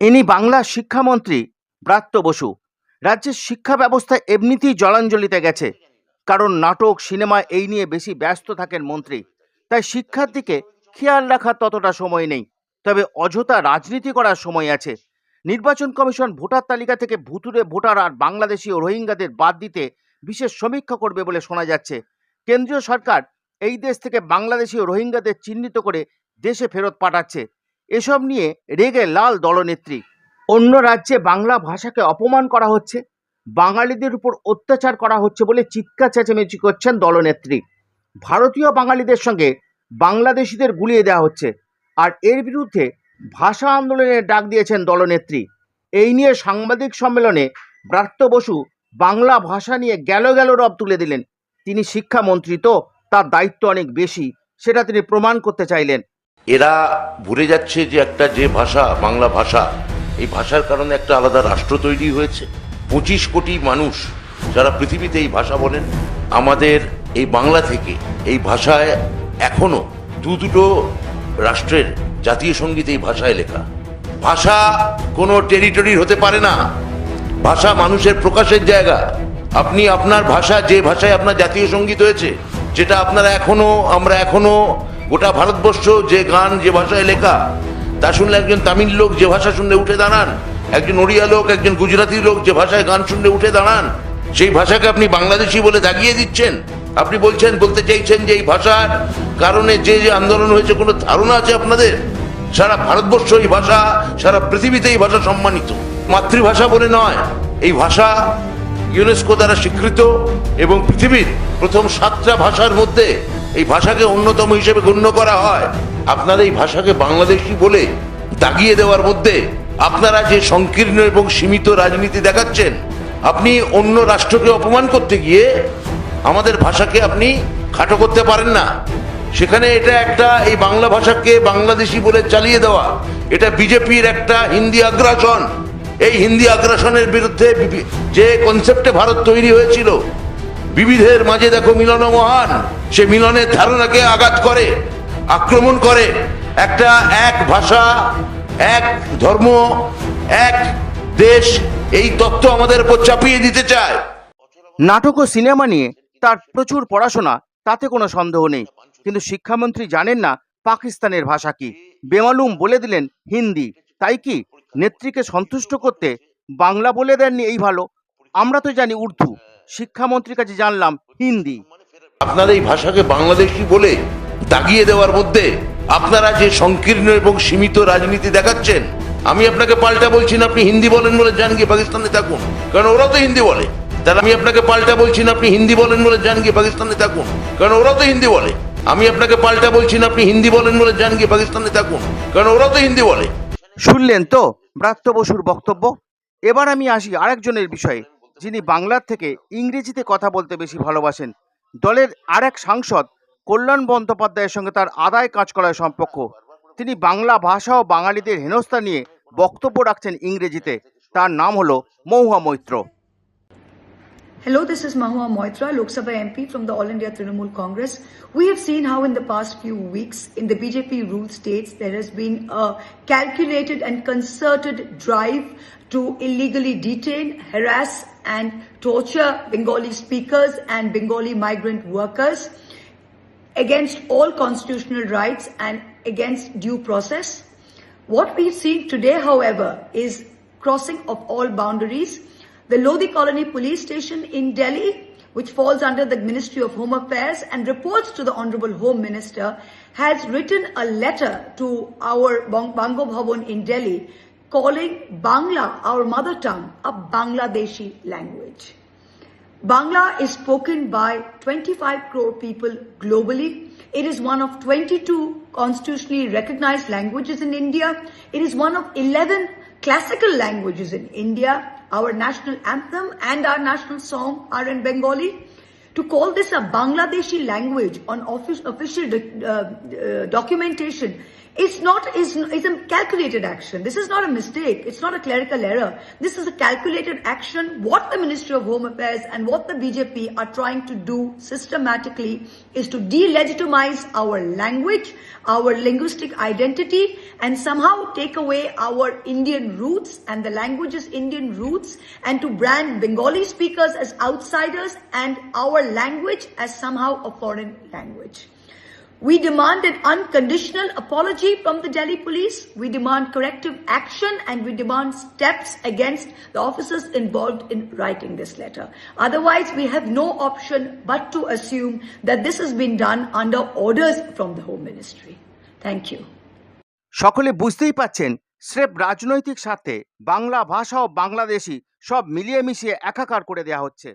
ইনি বাংলার শিক্ষামন্ত্রী ব্রাত্য বসু। রাজ্যের শিক্ষা ব্যবস্থা এমনিতেই জলাঞ্জলিতে গেছে। কারণ নাটক, সিনেমা এই নিয়ে বেশি ব্যস্ত থাকেন মন্ত্রী। তাই শিক্ষার দিকে খেয়াল রাখার ততটা সময় নেই। তবে অযথা রাজনীতি করার সময় আছে। নির্বাচন কমিশন ভোটার তালিকা থেকে ভুতুরে ভোটার আর বাংলাদেশি ও রোহিঙ্গাদের বাদ দিতে বিশেষ সমীক্ষা করবে বলে শোনা যাচ্ছে। কেন্দ্রীয় সরকার এই দেশ থেকে বাংলাদেশি ও রোহিঙ্গাদের চিহ্নিত করে দেশে ফেরত পাঠাচ্ছে। এসব নিয়ে রেগে লাল দলনেত্রী। অন্য রাজ্যে বাংলা ভাষাকে অপমান করা হচ্ছে, বাঙালিদের উপর অত্যাচার করা হচ্ছে বলে চিৎকার চেঁচামেচি করছেন দলনেত্রী। ভারতীয় বাঙালিদের সঙ্গে বাংলাদেশিদের গুলিয়ে দেওয়া হচ্ছে আর এর বিরুদ্ধে ভাষা আন্দোলনের ডাক দিয়েছেন দলনেত্রী। এই নিয়ে সাংবাদিক সম্মেলনে ব্রাত্য বসু বাংলা ভাষা নিয়ে গেল গেল রব তুলে দিলেন। তিনি শিক্ষামন্ত্রী তো, তার দায়িত্ব অনেক বেশি, সেটা তিনি প্রমাণ করতে চাইলেন। এরা ভুলে যাচ্ছে যে একটা যে ভাষা, বাংলা ভাষা, এই ভাষার কারণে একটা আলাদা রাষ্ট্র তৈরি হয়েছে। পঁচিশ কোটি মানুষ যারা পৃথিবীতে এই ভাষা বলেন, আমাদের এই বাংলা থেকে এই ভাষায় এখনও দু দুটো রাষ্ট্রের জাতীয় সংগীত এই ভাষায় লেখা। ভাষা কোনো টেরিটরির হতে পারে না। ভাষা মানুষের প্রকাশের জায়গা। আপনি আপনার ভাষা যে ভাষায় আপনার জাতীয় সংগীত হয়েছে, যেটা আপনারা এখনও, আমরা এখনও গোটা ভারতবর্ষ যে গান, যে ভাষায় লেখা, তা শুনলে একজন তামিল লোক যে ভাষা শুনলে উঠে দাঁড়ান, একজন ওড়িয়া লোক, একজন গুজরাতি লোক যে ভাষায় গান শুনলে উঠে দাঁড়ান, সেই ভাষাকে আপনি বাংলাদেশি বলে দাগিয়ে দিচ্ছেন। আপনি বলছেন, বলতে চাইছেন যে এই ভাষার কারণে যে যে আন্দোলন হয়েছে, কোনো ধারণা আছে আপনাদের? সারা ভারতবর্ষ এই ভাষা, সারা পৃথিবীতে এই ভাষা সম্মানিত। মাতৃভাষা বলে নয়, এই ভাষা ইউনেস্কো দ্বারা স্বীকৃত এবং পৃথিবীর প্রথম সাতটা ভাষার মধ্যে এই ভাষাকে অন্যতম হিসেবে গণ্য করা হয়। আপনার এই ভাষাকে বাংলাদেশি বলে দাগিয়ে দেওয়ার মধ্যে আপনারা যে সংকীর্ণ এবং সীমিত রাজনীতি দেখাচ্ছেন, আপনি অন্য রাষ্ট্রকে অপমান করতে গিয়ে আমাদের ভাষাকে আপনি খাটো করতে পারেন না। সেখানে এটা একটা এই বাংলা ভাষাকে বাংলাদেশি বলে চালিয়ে দেওয়া, এটা বিজেপির একটা হিন্দি আগ্রাসন। এই হিন্দি আগ্রাসনের বিরুদ্ধে যে কনসেপ্টে ভারত তৈরি হয়েছিল বিবিধের মাঝে দেখো মিলন মহান। সে মিলনের ধারণাকে আঘাত করে, আক্রমণ করে। একটা এক ভাষা, এক ধর্ম, এক দেশ, এই তত্ত্ব আমাদের উপর চাপিয়ে দিতে চায়। নাটক ও সিনেমা নিয়ে তার প্রচুর পড়াশোনা, তাতে কোনো সন্দেহ নেই। কিন্তু শিক্ষামন্ত্রী জানেন না পাকিস্তানের ভাষা কি। বেমালুম বলে দিলেন হিন্দি। তাই কি নেত্রীকে সন্তুষ্ট করতে বাংলা বলে দেননি এই ভালো? আমরা তো জানি উর্দু। শিক্ষামন্ত্রীর কাছে জানলাম হিন্দি। আপনার এই ভাষাকে বাংলাদেশি বলে দাগিয়ে দেওয়ার মধ্যে আপনারা যে সংকীর্ণ এবং সীমিত রাজনীতি দেখাচ্ছেন আমি আপনাকে পাল্টা বলছি না আপনি হিন্দি বলেন বলে যান গিয়ে পাকিস্তানে থাকুন। কারণ ওরা তো হিন্দি বলে। তাহলে আমি আপনাকে পাল্টা বলছি না আপনি হিন্দি বলেন বলে যান গিয়ে পাকিস্তানে থাকুন। কারণ ওরা তো হিন্দি বলে। আমি আপনাকে পাল্টা বলছি না আপনি হিন্দি বলেন বলে যান গিয়ে পাকিস্তানে থাকুন। কারণ ওরা তো হিন্দি বলে। শুনলেন তো ব্রাত্য বসুর বক্তব্য? এবার আমি আসি আরেকজনের বিষয়ে। যিনি বাংলার থেকে ইংরেজিতে কথা বলতে বেশি ভালোবাসেন দলের আরেক সাংসদ কল্যাণ বন্দ্যোপাধ্যায়ের সঙ্গে তার আদায় কাজ করার সম্পর্ক তিনি বাংলা ভাষা ও বাঙালিদের হেনস্থা নিয়ে বক্তব্য রাখছেন ইংরেজিতে তার নাম হলো Mahua Moitra Hello, this is Mahua Moitra, Lok Sabha MP from the All India Trinamool Congress. We have seen how in the past few weeks in the BJP ruled states there has been a calculated and concerted drive to illegally detain, harass and torture Bengali speakers and Bengali migrant workers against all constitutional rights and against due process. What we've seen today, however, is crossing of all boundaries. The Lodi Colony Police Station in Delhi, which falls under the Ministry of Home Affairs and reports to the Honorable Home Minister, has written a letter to our Bang- Bango Bhavan in Delhi calling Bangla, our mother tongue, a Bangladeshi language. Bangla is spoken by 25 crore people globally. It is one of 22 constitutionally recognized languages in India. It is one of 11 classical languages in India. Our national anthem and our national song are in Bengali. To call this a Bangladeshi language on offic- official uh, uh, documentation It's not is it's a calculated action. This is not a mistake. It's not a clerical error. This is a calculated action. What the Ministry of Home Affairs and what the BJP are trying to do systematically is to delegitimize our language, our linguistic identity, and somehow take away our Indian roots and the language's Indian roots, and to brand Bengali speakers as outsiders and our language as somehow a foreign language. We demand an unconditional apology from the Delhi police. We demand corrective action and we demand steps against the officers involved in writing this letter. Otherwise, we have no option but to assume that this has been done under orders from the Home Ministry. Thank you. সকলে বুঝতেই পাচ্ছেন স্রেফ রাজনৈতিক স্বার্থে বাংলা ভাষা ও বাংলাদেশি সব মিলিয়ে মিশিয়ে একাকার করে দেওয়া হচ্ছে